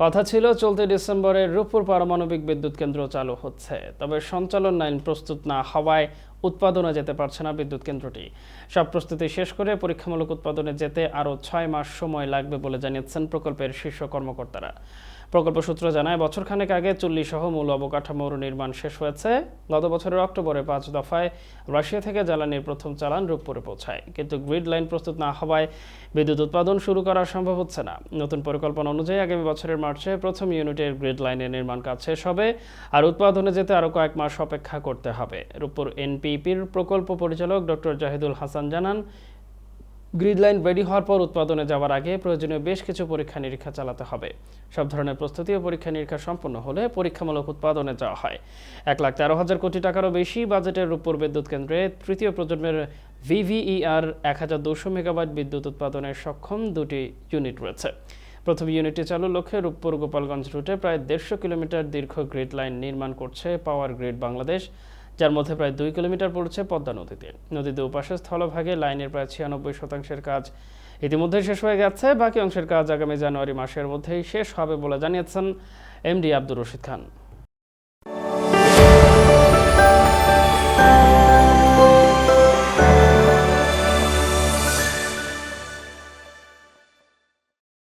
কথা ছিল, চলতি ডিসেম্বরে রূপপুর পারমাণবিক বিদ্যুৎ কেন্দ্র চালু হচ্ছে। তবে সঞ্চালন লাইন প্রস্তুত না হওয়ায় উৎপাদনে যেতে পারছে না বিদ্যুৎ কেন্দ্রটি। সব প্রস্তুতি শেষ করে পরীক্ষামূলক উৎপাদনে যেতে আরও ছয় মাস সময় লাগবে বলে জানিয়েছেন প্রকল্পের শীর্ষ কর্মকর্তারা। প্রকল্প সূত্র জানায়, বছরখানেক আগে চুল্লি সহ মূল অবকাঠামোর নির্মাণ শেষ হয়েছে। গত বছরের অক্টোবরে পাঁচ দফায় রাশিয়া থেকে জ্বালানির প্রথম চালান রূপপুরে পৌঁছায়। কিন্তু গ্রিড লাইন প্রস্তুত না হওয়ায় বিদ্যুৎ উৎপাদন শুরু করা সম্ভব হচ্ছে না। নতুন পরিকল্পনা অনুযায়ী আগামী বছরের মার্চে প্রথম ইউনিটের গ্রিড লাইনের নির্মাণ কাজ শেষ হবে, আর উৎপাদনে যেতে আরও কয়েক মাস অপেক্ষা করতে হবে। রূপপুর এনপিপির প্রকল্প পরিচালক ডক্টর জাহিদুল হাসান জানান গ্রিড লাইন রেডি হওয়ার পর উৎপাদনে যাওয়ার আগে প্রয়োজনীয় বেশ কিছু পরীক্ষা নিরীক্ষা চালাতে হবে। সব ধরনের প্রস্তুতি ও পরীক্ষা নিরীক্ষা সম্পন্ন হলে পরীক্ষামূলক উৎপাদনে যাওয়া হয়। এক লাখ তেরো হাজার কোটি টাকারও বেশি বাজেটের রূপপুর বিদ্যুৎ কেন্দ্রে তৃতীয় প্রজন্মের ভিভিইআর এক হাজার দুশো মেগাওয়াট বিদ্যুৎ উৎপাদনের সক্ষম দুটি ইউনিট রয়েছে। প্রথম ইউনিটটি চালুর লক্ষ্যে রূপপুর গোপালগঞ্জ রুটে প্রায় দেড়শো কিলোমিটার দীর্ঘ গ্রিড লাইন নির্মাণ করছে পাওয়ার গ্রিড বাংলাদেশ। যার মধ্যে প্রায় দুই কিলোমিটার পড়ছে পদ্মা নদীতে। নদীতে উপাসের স্থলভাগে লাইনের প্রায় ছিয়ানব্বই শতাংশের কাজ ইতিমধ্যে শেষ হয়ে গেছে। বাকি অংশের কাজ আগামী জানুয়ারি মাসের মধ্যেই শেষ হবে বলে জানিয়েছেন এমডি আব্দুর রশিদ খান।